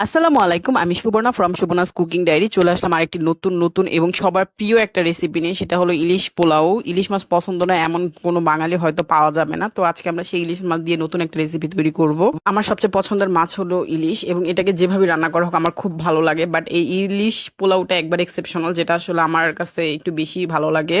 আসসালামু আলাইকুম, আমি Subarna from Subarna's cooking diary. চলে আসলাম আরেকটি নতুন নতুন এবং সবার প্রিয় একটা রেসিপি নিয়ে, সেটা হলো ইলিশ পোলাও। ইলিশ মাছ পছন্দ না এমন কোনো বাঙালি হয়তো পাওয়া যাবে না। তো আজকে আমরা সেই ইলিশ মাছ দিয়ে নতুন একটা রেসিপি তৈরি করব। আমার সবচেয়ে পছন্দের মাছ হলো ইলিশ এবং এটাকে যেভাবে রান্না করা হোক, আমার খুব ভালো লাগে। বাট এই ইলিশ পোলাওটা একবার এক্সেপশনাল যেটা আসলে আমার কাছে একটু বেশি ভালো লাগে।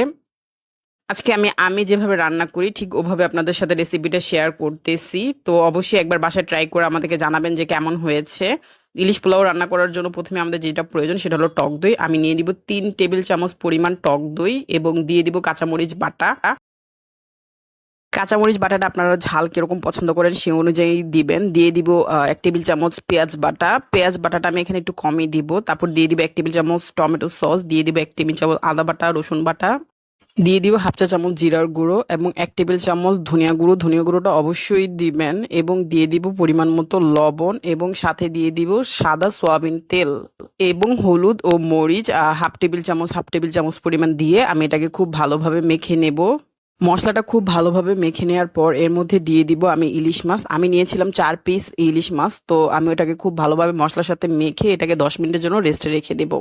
আজকে আমি আমি যেভাবে রান্না করি, ঠিক ওভাবে আপনাদের সাথে রেসিপিটা শেয়ার করতেছি। তো অবশ্যই একবার বাসায় ট্রাই করে আমাদেরকে জানাবেন যে কেমন হয়েছে। ইলিশ পোলাও রান্না করার জন্য প্রথমে আমাদের যেটা প্রয়োজন সেটা হলো টক দই। আমি নিয়ে দিব তিন টেবিল চামচ পরিমাণ টক দই এবং দিয়ে দিব কাঁচামরিচ বাটা। কাঁচামরিচ বাটাটা আপনারা ঝাল কীরকম পছন্দ করেন সে অনুযায়ী দিবেন। দিয়ে দিব এক টেবিল চামচ পেঁয়াজ বাটা। পেঁয়াজ বাটাটা আমি এখানে একটু কমই দিব। তারপর দিয়ে দিব এক টেবিল চামচ টমেটো সস। দিয়ে দিব এক টেবিল চামচ আদা বাটা, রসুন বাটা। দিয়ে দিব হাফ চা চামচ জিরার গুঁড়ো এবং এক টেবিল চামচ ধনিয়া গুঁড়ো। ধনিয়া গুঁড়োটা অবশ্যই দিবেন এবং দিয়ে দিব পরিমাণ মতো লবণ এবং সাথে দিয়ে দিব সাদা সয়াবিন তেল এবং হলুদ ও মরিচ হাফ টেবিল চামচ, হাফ টেবিল চামচ পরিমাণ দিয়ে আমি এটাকে খুব ভালোভাবে মেখে নেব। মশলাটা খুব ভালোভাবে মেখে নেওয়ার পর এর মধ্যে দিয়ে দিব আমি ইলিশ মাছ। আমি নিয়েছিলাম চার পিস ইলিশ মাছ, তো আমি ওটাকে খুব ভালোভাবে মশলার সাথে মেখে এটাকে দশ মিনিটের জন্য রেস্টে রেখে দেবো।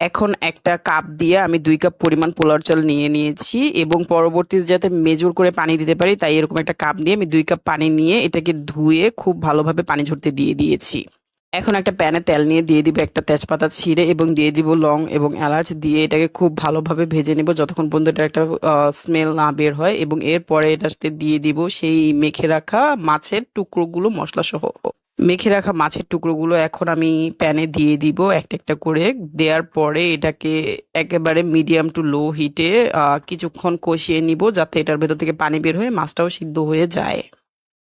এখন একটা কাপ দিয়ে আমি দুই কাপ পরিমাণ পোলার চাল নিয়ে নিয়েছি এবং পরবর্তীতে যাতে মেজর করে পানি দিতে পারি, তাই এরকম একটা কাপ নিয়ে আমি দুই কাপ পানি নিয়ে এটাকে ধুয়ে খুব ভালোভাবে পানি ঝরতে দিয়ে দিয়েছি। এখন একটা প্যানে তেল নিয়ে দিয়ে দিব একটা তেজপাতা ছিঁড়ে এবং দিয়ে দিব লং এবং এলাচ দিয়ে এটাকে খুব ভালোভাবে ভেজে নেব যতক্ষণ পর্যন্ত এটা একটা স্মেল না বের হয় এবং এরপরে এটাতে দিয়ে দিব সেই মেখে রাখা মাছের টুকরোগুলো মশলা সহ মেখে রাখা মাছের টুকরোগুলো এখন আমি প্যানে দিয়ে দিব একটা একটা করে। দেওয়ার পরে এটাকে একেবারে মিডিয়াম টু লো হিটে কিছুক্ষণ কষিয়ে নিব যাতে এটার ভেতর থেকে পানি বের হয়ে মাছটাও সিদ্ধ হয়ে যায়।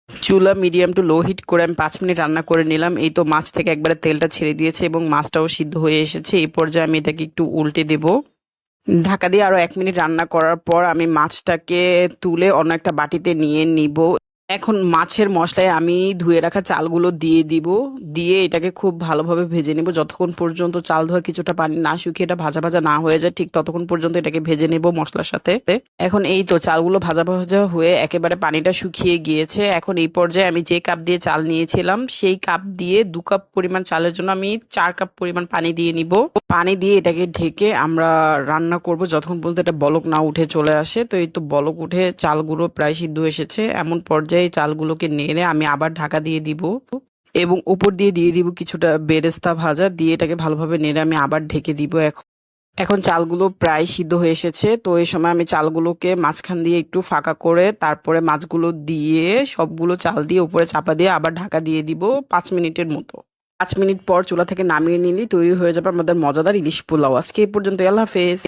চুলা মিডিয়াম টু লো হিট করে আমি পাঁচ মিনিট রান্না করে নিলাম। এই তো মাছ থেকে একবারে তেলটা ছেড়ে দিয়েছে এবং মাছটাও সিদ্ধ হয়ে এসেছে। এই পর্যায়ে আমি এটাকে একটু উল্টে দেব। ঢাকা দিয়ে আরও এক মিনিট রান্না করার পর আমি মাছটাকে তুলে অন্য একটা বাটিতে নিয়ে নিব। এখন মাছের মশলায় আমি ধুয়ে রাখা চালগুলো দিয়ে দিব। দিয়ে এটাকে খুব ভালোভাবে ভেজে নেব। যতক্ষণ পর্যন্ত চাল ধোয়া কিছুটা পানি না শুকিয়ে এটা ভাজা ভাজা না হয়ে যায়, ঠিক ততক্ষণ পর্যন্ত এটাকে ভেজে নেব মশলার সাথে। এখন এই তো চালগুলো ভাজা ভাজা হয়ে একেবারে পানিটা শুকিয়ে গিয়েছে। এখন এই পর্যায়ে আমি যে কাপ দিয়ে চাল নিয়েছিলাম, সেই কাপ দিয়ে দু কাপ পরিমাণ চালের জন্য আমি চার কাপ পরিমাণ পানি দিয়ে নিব। পানি দিয়ে এটাকে ঢেকে আমরা রান্না করব যতক্ষণ পর্যন্ত এটা বলক না উঠে চলে আসে। তো এই তো বলক উঠে চালগুলো প্রায় সিদ্ধ এসেছে। এমন পর্যায়ে চালগুলোকে নেড়ে আমি আবার ঢাকা দিয়ে দিব এবং উপর দিয়ে দিয়ে দিব কিছুটা বেরেস্তা ভাজা। দিয়ে এটাকে ভালোভাবে নেড়ে আমি আবার ঢেকে দিব এখন। এখন চালগুলো প্রায় সিদ্ধ হয়ে এসেছে। তো এই সময় আমি চালগুলোকে মাঝখান দিয়ে একটু ফাঁকা করে তারপরে মাছগুলো দিয়ে সবগুলো চাল দিয়ে উপরে চাপা দিয়ে আবার ঢাকা দিয়ে দিব পাঁচ মিনিটের মতো। পাঁচ মিনিট পর চুলা থেকে নামিয়ে নিলেই তৈরি হয়ে যাবে আমাদের মজাদার ইলিশ পোলাও। আজকে এই পর্যন্ত আল্লাহ হাফেজ।